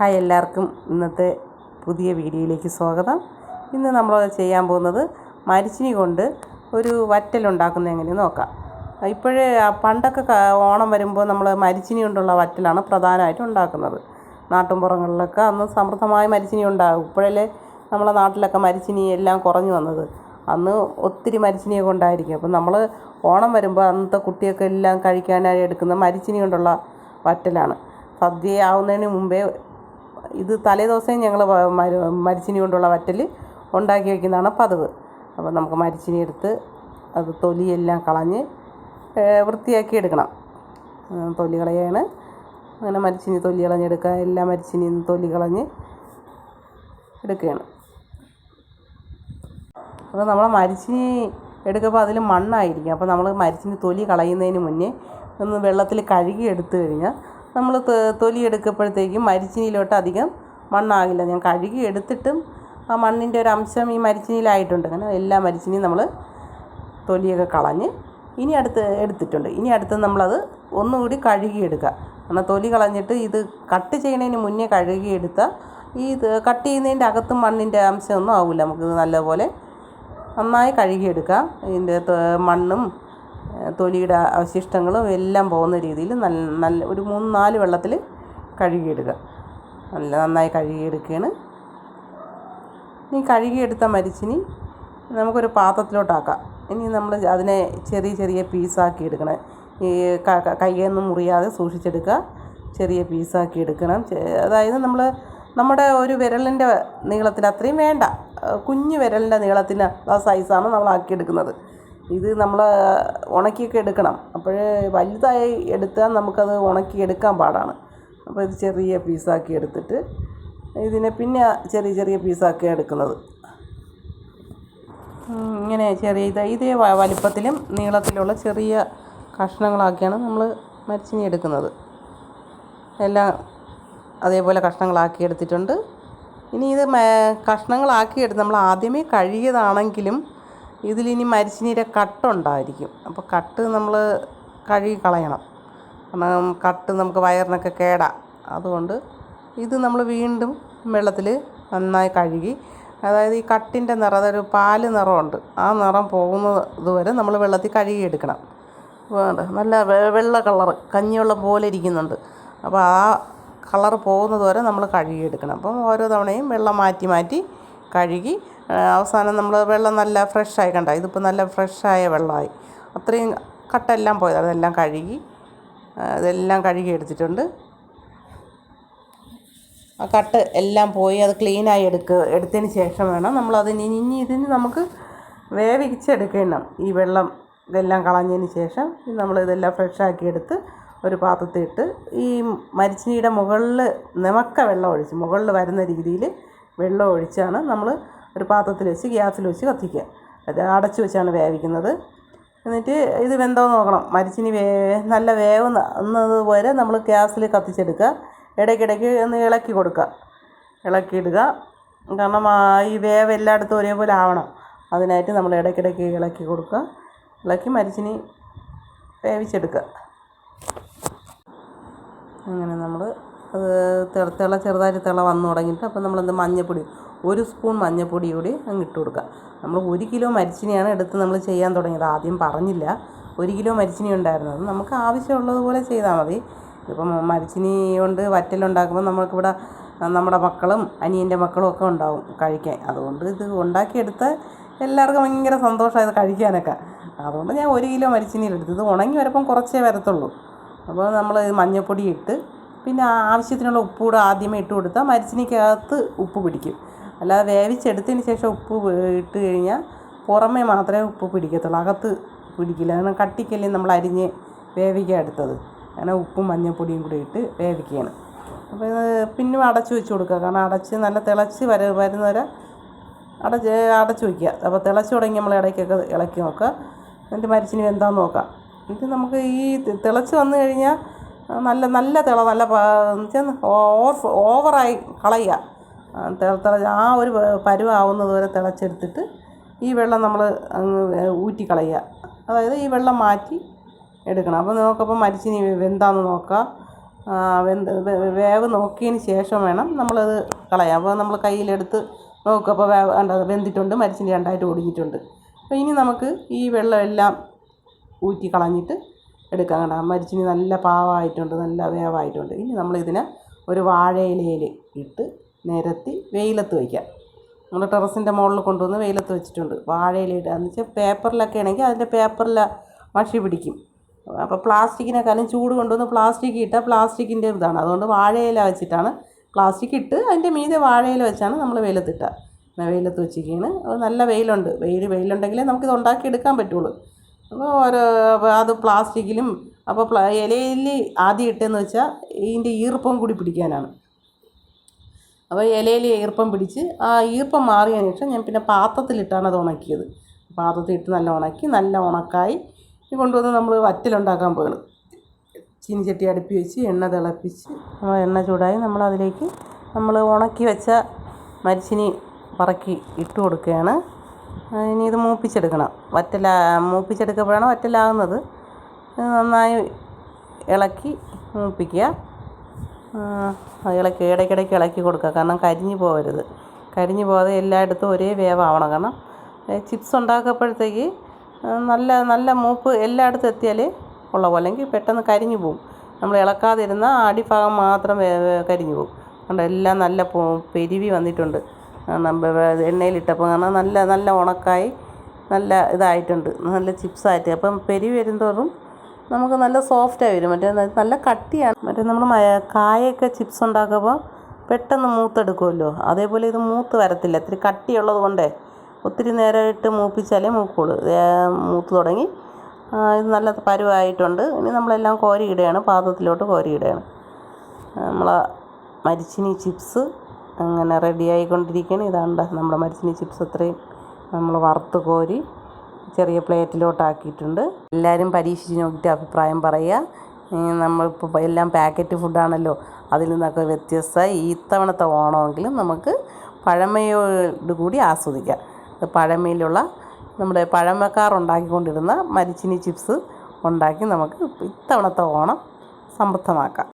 Hi എല്ലാവർക്കും. ഇന്നത്തെ പുതിയ വീഡിയോയിലേക്ക് സ്വാഗതം. ഇന്ന് നമ്മൾ ചെയ്യാൻ പോകുന്നത് മരിച്ചിനി കൊണ്ട് ഒരു വറ്റൽ എങ്ങനെ നോക്കാം. ഇപ്പോഴേ പണ്ടൊക്കെ ഓണം വരുമ്പോൾ നമ്മൾ മരിച്ചിനി കൊണ്ടുള്ള വറ്റലാണ് പ്രധാനമായിട്ടും ഉണ്ടാക്കുന്നത്. നാട്ടിൻപുറങ്ങളിലൊക്കെ അന്ന് സമൃദ്ധമായ മരിച്ചിനി ഉണ്ടാകും. ഇപ്പോഴല്ലേ നമ്മളെ നാട്ടിലൊക്കെ മരിച്ചിനി എല്ലാം കുറഞ്ഞു വന്നത്. അന്ന് ഒത്തിരി മരിച്ചിനിയൊക്കെ ഉണ്ടായിരിക്കും അപ്പം നമ്മൾ ഓണം വരുമ്പോൾ അന്നത്തെ കുട്ടിയൊക്കെ എല്ലാം കഴിക്കാനായി എടുക്കുന്ന മരിച്ചിനി കൊണ്ടുള്ള വറ്റലാണ്. സദ്യ ആവുന്നതിന് മുമ്പേ ഇത് തലേദിവസം ഞങ്ങൾ മരിച്ചിനി കൊണ്ടുള്ള വറ്റൽ ഉണ്ടാക്കി വയ്ക്കുന്നതാണ് പതിവ്. അപ്പോൾ നമുക്ക് മരിച്ചിനി എടുത്ത് അത് തൊലിയെല്ലാം കളഞ്ഞ് വൃത്തിയാക്കി എടുക്കണം. തൊലി കളയാണ്. അങ്ങനെ മരിച്ചിനി തൊലി കളഞ്ഞെടുക്കുക. എല്ലാം മരിച്ചിനിയും തൊലി കളഞ്ഞ് എടുക്കുകയാണ്. അപ്പോൾ നമ്മൾ മരിച്ചിനി എടുക്കുമ്പോൾ അതിൽ മണ്ണായിരിക്കും. അപ്പോൾ നമ്മൾ മരിച്ചിനി തൊലി കളയുന്നതിന് മുന്നേ ഒന്ന് വെള്ളത്തിൽ കഴുകി എടുത്തു കഴിഞ്ഞാൽ നമ്മൾ തൊലിയെടുക്കുമ്പോഴത്തേക്കും മരിച്ചിനിയിലോട്ട് അധികം മണ്ണാകില്ല. ഞാൻ കഴുകി എടുത്തിട്ടും ആ മണ്ണിന്റെ ഒരു അംശം ഈ മരിച്ചിനിയിലായിട്ടുണ്ട്. അങ്ങനെ എല്ലാ മരിച്ചിനിയും നമ്മൾ തൊലിയൊക്കെ കളഞ്ഞ് ഇനി അടുത്ത് എടുത്തിട്ടുണ്ട്. ഇനി അടുത്ത് നമ്മളത് ഒന്നുകൂടി കഴുകിയെടുക്കുക. കാരണം തൊലി കളഞ്ഞിട്ട് ഇത് കട്ട് ചെയ്യുന്നതിന് മുന്നേ കഴുകിയെടുത്താൽ ഈ കട്ട് ചെയ്യുന്നതിന്റെ അകത്തും മണ്ണിന്റെ അംശമൊന്നും ആവില്ല നമുക്ക് നല്ലപോലെ നന്നായി കഴുകിയെടുക്കാം. ഇതിന്റെ മണ്ണും തൊലിയുടെ അവശിഷ്ടങ്ങളും എല്ലാം പോകുന്ന രീതിയിൽ നല്ല നല്ല ഒരു മൂന്ന് നാല് വെള്ളത്തിൽ കഴുകിയെടുക്കുക. നല്ല നന്നായി കഴുകിയെടുക്കുകയാണ്. ഇനി കഴുകിയെടുത്ത മരിച്ചിനി നമുക്കൊരു പാത്രത്തിലോട്ടാക്കാം. ഇനി നമ്മൾ അതിനെ ചെറിയ ചെറിയ പീസാക്കി എടുക്കണം. ഈ ക- ക- കയ്യൊന്നും മുറിയാതെ സൂക്ഷിച്ചെടുക്കുക. ചെറിയ പീസാക്കി എടുക്കണം. അതായത് നമ്മൾ നമ്മുടെ ഒരു വിരലിന്റെ നീളത്തിന് അത്രയും വേണ്ട. കുഞ്ഞു വിരലിന്റെ നീളത്തിന് ആ സൈസാണ് നമ്മൾ ആക്കിയെടുക്കുന്നത്. ഇത് നമ്മൾ ഉണക്കിയൊക്കെ എടുക്കണം. അപ്പോൾ വലുതായി എടുത്താൽ നമുക്കത് ഉണക്കി എടുക്കാൻ പാടാണ്. അപ്പോൾ ഇത് ചെറിയ പീസാക്കി എടുത്തിട്ട് ഇതിനെ പിന്നെ ചെറിയ ചെറിയ പീസാക്കി എടുക്കുന്നത്. ഇങ്ങനെ ചെറിയ ഇത് ഇതേ വലിപ്പത്തിലും നീളത്തിലുള്ള ചെറിയ കഷ്ണങ്ങളാക്കിയാണ് നമ്മൾ മരച്ചിനി എടുക്കുന്നത്. എല്ലാം അതേപോലെ കഷ്ണങ്ങളാക്കി എടുത്തിട്ടുണ്ട്. ഇനി ഇത് കഷ്ണങ്ങളാക്കി എടുത്ത് നമ്മൾ ആദ്യമേ കഴുകിയതാണെങ്കിലും ഇതിലിനി മരിച്ചിനിയുടെ കട്ടുണ്ടായിരിക്കും. അപ്പോൾ കട്ട് നമ്മൾ കഴുകി കളയണം കാരണം കട്ട് നമുക്ക് വയറിനൊക്കെ കേടാ. അതുകൊണ്ട് ഇത് നമ്മൾ വീണ്ടും വെള്ളത്തിൽ നന്നായി കഴുകി അതായത് ഈ കട്ടിന്റെ നിറം അതൊരു പാൽ നിറമുണ്ട് ആ നിറം പോകുന്നത് വരെ നമ്മൾ വെള്ളത്തിൽ കഴുകിയെടുക്കണം. വേണ്ട നല്ല വെള്ള കളർ കഞ്ഞിവെള്ളം പോലെ ഇരിക്കുന്നുണ്ട്. അപ്പോൾ ആ കളർ പോകുന്നത് വരെ നമ്മൾ കഴുകിയെടുക്കണം. അപ്പം ഓരോ തവണയും വെള്ളം മാറ്റി മാറ്റി കഴുകി അവസാനം നമ്മൾ വെള്ളം നല്ല ഫ്രഷായി കണ്ട? ഇതിപ്പോൾ നല്ല ഫ്രഷായ വെള്ളമായി. അത്രയും കട്ടെല്ലാം പോയത് അതെല്ലാം കഴുകി ഇതെല്ലാം കഴുകി എടുത്തിട്ടുണ്ട്. ആ കട്ട് എല്ലാം പോയി അത് ക്ലീനായി എടുക്കുക എടുത്തതിന് ശേഷം വേണം നമ്മളതിന് ഇനി ഇതിന് നമുക്ക് വേവിച്ചെടുക്കണം. ഈ വെള്ളം ഇതെല്ലാം കളഞ്ഞതിന് ശേഷം നമ്മൾ ഇതെല്ലാം ഫ്രഷാക്കി എടുത്ത് ഒരു പാത്രത്തിൽ ഇട്ട് ഈ മരിച്ചിനിയുടെ മുകളിൽ നിമക്ക വെള്ളം ഒഴിച്ച് മുകളിൽ വരുന്ന രീതിയിൽ വെള്ളം ഒഴിച്ചാണ് നമ്മൾ ഒരു പാത്രത്തിൽ വെച്ച് ഗ്യാസിൽ വെച്ച് കത്തിക്കുക. അത് അടച്ച് വെച്ചാണ് വേവിക്കുന്നത്. എന്നിട്ട് ഇത് വെന്തോ നോക്കണം. മരിച്ചിനി വേ നല്ല വേവുന്നത് പോലെ നമ്മൾ ഗ്യാസിൽ കത്തിച്ചെടുക്കുക. ഇടയ്ക്കിടയ്ക്ക് ഒന്ന് ഇളക്കി കൊടുക്കുക. ഇളക്കിയിടുക. കാരണം ഈ വേവ് എല്ലായിടത്തും ഒരേപോലെ ആവണം. അതിനായിട്ട് നമ്മൾ ഇടയ്ക്കിടയ്ക്ക് ഇളക്കി കൊടുക്കുക. ഇളക്കി മരിച്ചിനി വേവിച്ചെടുക്കുക. അങ്ങനെ നമ്മൾ അത് തിള ചെറുതായിട്ട് തിള വന്നു തുടങ്ങിയിട്ട് അപ്പോൾ നമ്മളെന്ത് മഞ്ഞപ്പൊടി ഒരു സ്പൂൺ മഞ്ഞപ്പൊടി കൂടി അങ്ങ് ഇട്ട് കൊടുക്കുക. നമ്മൾ ഒരു കിലോ മരിച്ചിനെയാണ് എടുത്ത് നമ്മൾ ചെയ്യാൻ തുടങ്ങിയത്. ആദ്യം പറഞ്ഞില്ല. ഒരു കിലോ മരിച്ചിനി ഉണ്ടായിരുന്നു. അത് നമുക്ക് ആവശ്യമുള്ളതുപോലെ ചെയ്താൽ മതി. ഇപ്പം മരിച്ചിനി കൊണ്ട് വറ്റലുണ്ടാക്കുമ്പോൾ നമുക്കിവിടെ നമ്മുടെ മക്കളും അനിയന്റെ മക്കളും ഒക്കെ ഉണ്ടാവും കഴിക്കാൻ. അതുകൊണ്ട് ഇത് ഉണ്ടാക്കിയെടുത്ത് എല്ലാവർക്കും ഭയങ്കര സന്തോഷമായി ഇത് കഴിക്കാനൊക്കെ. അതുകൊണ്ട് ഞാൻ ഒരു കിലോ മരിച്ചിനിയിലെടുത്തു. ഇത് ഉണങ്ങി വരപ്പം കുറച്ചേ വരത്തുള്ളൂ. അപ്പോൾ നമ്മൾ മഞ്ഞൾപ്പൊടി ഇട്ട് പിന്നെ ആവശ്യത്തിനുള്ള ഉപ്പ് കൂടെ ആദ്യമേ ഇട്ട് കൊടുത്താൽ മരിച്ചിനിക്കകത്ത് ഉപ്പ് പിടിക്കും. അല്ലാതെ വേവിച്ചെടുത്തതിന് ശേഷം ഉപ്പ് ഇട്ട് കഴിഞ്ഞാൽ പുറമേ മാത്രമേ ഉപ്പ് പിടിക്കത്തുള്ളൂ. അകത്ത് പിടിക്കില്ല. കാരണം കട്ടിക്കല്ലേ നമ്മൾ അരിഞ്ഞ് വേവിക്കാൻ എടുത്തത്. അങ്ങനെ ഉപ്പും മഞ്ഞൾപ്പൊടിയും കൂടി ഇട്ട് വേവിക്കുകയാണ്. അപ്പോൾ ഇത് പിന്നെ അടച്ച് വെച്ച് കൊടുക്കുക. കാരണം അടച്ച് നല്ല തിളച്ച് വര വരുന്നവരെ അടച്ച് അടച്ച് വയ്ക്കുക അപ്പോൾ തിളച്ച് തുടങ്ങി നമ്മൾ ഇടയ്ക്കൊക്കെ ഇളക്കി നോക്കുക. എന്നിട്ട് മരിച്ചിനി വെന്താന്ന് നോക്കാം എന്നിട്ട് നമുക്ക് ഈ തിളച്ച് വന്നു കഴിഞ്ഞാൽ നല്ല നല്ല തിള നല്ല ഓവർ ഓവറായി കളയുക. തിള ആ ഒരു പരുവാവുന്നത് വരെ തിളച്ചെടുത്തിട്ട് ഈ വെള്ളം നമ്മൾ ഊറ്റിക്കളയുക ഊറ്റി കളയുക. അതായത് ഈ വെള്ളം മാറ്റി എടുക്കണം. അപ്പോൾ നോക്കപ്പോൾ മരിച്ചിനി വെന്താന്ന് നോക്കുക. വെന്ത് വേവ് നോക്കിയതിന് ശേഷം വേണം നമ്മളത് കളയാം അപ്പോൾ നമ്മൾ കയ്യിലെടുത്ത് നോക്കുക. അപ്പോൾ വേവ് കണ്ടോ വെന്തിട്ടുണ്ട് മരിച്ചിനി രണ്ടായിട്ട് ഒടിഞ്ഞിട്ടുണ്ട് അപ്പോൾ ഇനി നമുക്ക് ഈ വെള്ളം എല്ലാം ഊറ്റി കളഞ്ഞിട്ട് എടുക്കാം കണ്ടോ മരിച്ചിനി നല്ല പാവമായിട്ടുണ്ട് നല്ല വേവായിട്ടുണ്ട് ഇനി നമ്മളിതിനെ ഒരു വാഴയിലയിൽ ഇട്ട് നിരത്തി വെയിലത്ത് വയ്ക്കാം നമ്മൾ ടെറസിന്റെ മുകളിൽ കൊണ്ടുവന്ന് വെയിലത്ത് വെച്ചിട്ടുണ്ട്. വാഴയില ഇടുക. എന്ന് വെച്ചാൽ പേപ്പറിലൊക്കെ ആണെങ്കിൽ അതിന്റെ പേപ്പറിൽ മഷി പിടിക്കും. അപ്പോൾ പ്ലാസ്റ്റിക്കിനെക്കാളും ചൂട് കൊണ്ടുവന്ന് പ്ലാസ്റ്റിക് ഇട്ടാൽ പ്ലാസ്റ്റിക്കിന്റെ ഇതാണ്. അതുകൊണ്ട് വാഴയില വെച്ചിട്ടാണ് പ്ലാസ്റ്റിക് ഇട്ട് അതിന്റെ മീതെ വാഴയില വെച്ചാണ് നമ്മൾ വെയിലത്തിട്ടുക അങ്ങനെ വെയിലത്ത് വെച്ചിരിക്കുകയാണ്. അത് നല്ല വെയിലുണ്ട്. വെയിൽ വെയിലുണ്ടെങ്കിലേ നമുക്കിത് ഉണ്ടാക്കി എടുക്കാൻ പറ്റുള്ളൂ. ഓരോ അത് പ്ലാസ്റ്റിക്കിലും അപ്പോൾ ഇലയിൽ ആദ്യം ഇട്ടതെന്ന് വെച്ചാൽ ഇതിന്റെ ഈർപ്പം കൂടി പിടിക്കാനാണ്. അപ്പോൾ ഇലയിൽ ഈർപ്പം പിടിച്ച് ആ ഈർപ്പം മാറിയതിന് ശേഷം ഞാൻ പിന്നെ പാത്രത്തിലിട്ടാണ് അത് ഉണക്കിയത്. പാത്രത്തിലിട്ട് നല്ല ഉണക്കി നല്ല ഉണക്കായി കൊണ്ടുവന്ന് നമ്മൾ വറ്റലുണ്ടാക്കാൻ പോകണം ചീനിച്ചട്ടി അടുപ്പി വെച്ച് എണ്ണ തിളപ്പിച്ച് നമ്മൾ എണ്ണ ചൂടായി നമ്മൾ അതിലേക്ക് നമ്മൾ ഉണക്കി വെച്ച മരിച്ചിനി പറക്കി ഇട്ട് കൊടുക്കുകയാണ്. ഇനി ഇത് മൂപ്പിച്ചെടുക്കണം. വറ്റല മൂപ്പിച്ചെടുക്കുമ്പോഴാണ് വറ്റലാകുന്നത്. നന്നായി ഇളക്കി മൂപ്പിക്കുക. ഇളക്കി ഇടയ്ക്കിടയ്ക്ക് ഇളക്കി കൊടുക്കുക. കാരണം കരിഞ്ഞു പോകരുത്. കരിഞ്ഞു പോകാതെ എല്ലായിടത്തും ഒരേ വേവാവണം. കാരണം ചിപ്സ് ഉണ്ടാക്കുമ്പോഴത്തേക്ക് നല്ല നല്ല മൂപ്പ് എല്ലായിടത്തും എത്തിയാലേ ഉള്ള പോലെ അല്ലെങ്കിൽ പെട്ടെന്ന് കരിഞ്ഞു പോകും നമ്മൾ ഇളക്കാതിരുന്ന അടിഭാഗം മാത്രം കരിഞ്ഞു പോകും അതുകൊണ്ട് എല്ലാം നല്ല പെരുവി വന്നിട്ടുണ്ട്. വെ- എണ്ണയിലിട്ടപ്പോൾ കാരണം നല്ല നല്ല ഉണക്കായി നല്ല ഇതായിട്ടുണ്ട്. നല്ല ചിപ്സായിട്ട്. അപ്പം പെരി വരുന്തോറും നമുക്ക് നല്ല സോഫ്റ്റായി വരും. മറ്റേ നല്ല കട്ടിയാണ്. മറ്റേ നമ്മൾ കായൊക്കെ ചിപ്സ് ഉണ്ടാക്കുമ്പോൾ പെട്ടെന്ന് മൂത്തെടുക്കുമല്ലോ. അതേപോലെ ഇത് മൂത്ത് വരത്തില്ല. ഇത്തിരി കട്ടിയുള്ളത് കൊണ്ടേ ഒത്തിരി നേരമായിട്ട് മൂപ്പിച്ചാലേ മൂക്കുള്ളൂ. മൂത്ത് തുടങ്ങി. ഇത് നല്ല പരുവായിട്ടുണ്ട്. ഇനി നമ്മളെല്ലാം കോരിയിടുകയാണ്. പാത്രത്തിലോട്ട് കോരിയിടുകയാണ്. നമ്മളെ മരിച്ചിനി ചിപ്സ് അങ്ങനെ റെഡി ആയിക്കൊണ്ടിരിക്കുകയാണ് ഇതാണ്ട നമ്മുടെ മരച്ചിനി ചിപ്സ് അത്രയും നമ്മൾ വറുത്ത് കോരി ചെറിയ പ്ലേറ്റിലോട്ടാക്കിയിട്ടുണ്ട് എല്ലാവരും പരീക്ഷിച്ച് നോക്കിയിട്ട് അഭിപ്രായം പറയുക. നമ്മളിപ്പോൾ എല്ലാം പാക്കറ്റ് ഫുഡാണല്ലോ അതിൽ നിന്നൊക്കെ വ്യത്യസ്തമായി ഇത്തവണത്തെ ഓണമെങ്കിലും നമുക്ക് പഴമയോട് കൂടി ആസ്വദിക്കാം. പഴമയിലുള്ള നമ്മുടെ പഴമക്കാർ ഉണ്ടാക്കിക്കൊണ്ടിരുന്ന മരിച്ചിനി ചിപ്സ് ഉണ്ടാക്കി നമുക്ക് ഇത്തവണത്തെ ഓണം സമൃദ്ധമാക്കാം.